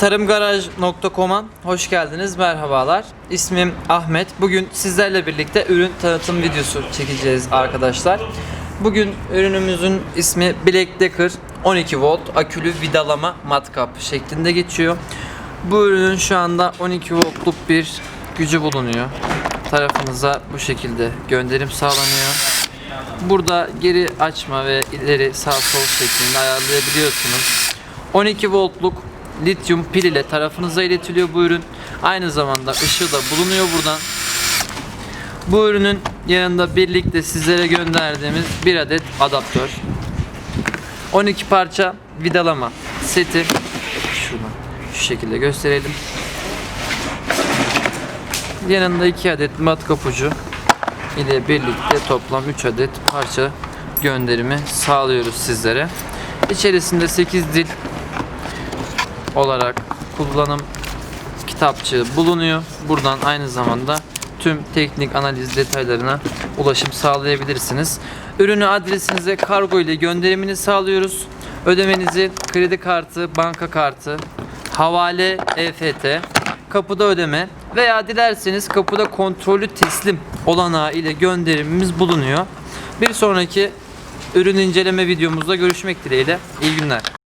Tarımgaraj.com'a hoş geldiniz, merhabalar. İsmim Ahmet. Bugün sizlerle birlikte ürün tanıtım videosu çekeceğiz arkadaşlar. Bugün ürünümüzün ismi Black Decker 12 volt akülü vidalama matkap şeklinde geçiyor. Bu ürünün şu anda 12 voltluk bir gücü bulunuyor. Tarafınıza bu şekilde gönderim sağlanıyor. Burada geri açma ve ileri sağ sol şeklinde ayarlayabiliyorsunuz. 12 voltluk lityum pil ile tarafınıza iletiliyor bu ürün. Aynı zamanda ışığı da bulunuyor buradan. Bu ürünün yanında birlikte sizlere gönderdiğimiz bir adet adaptör. 12 parça vidalama seti. Şuradan şu şekilde gösterelim. Yanında 2 adet matkap ucu ile birlikte toplam 3 adet parça gönderimi sağlıyoruz sizlere. İçerisinde 8 dil olarak kullanım kitapçığı bulunuyor. Buradan aynı zamanda tüm teknik analiz detaylarına ulaşım sağlayabilirsiniz. Ürünü adresinize kargo ile gönderimini sağlıyoruz. Ödemenizi kredi kartı, banka kartı, havale, EFT, kapıda ödeme veya dilerseniz kapıda kontrollü teslim olanağı ile gönderimimiz bulunuyor. Bir sonraki ürün inceleme videomuzda görüşmek dileğiyle. İyi günler.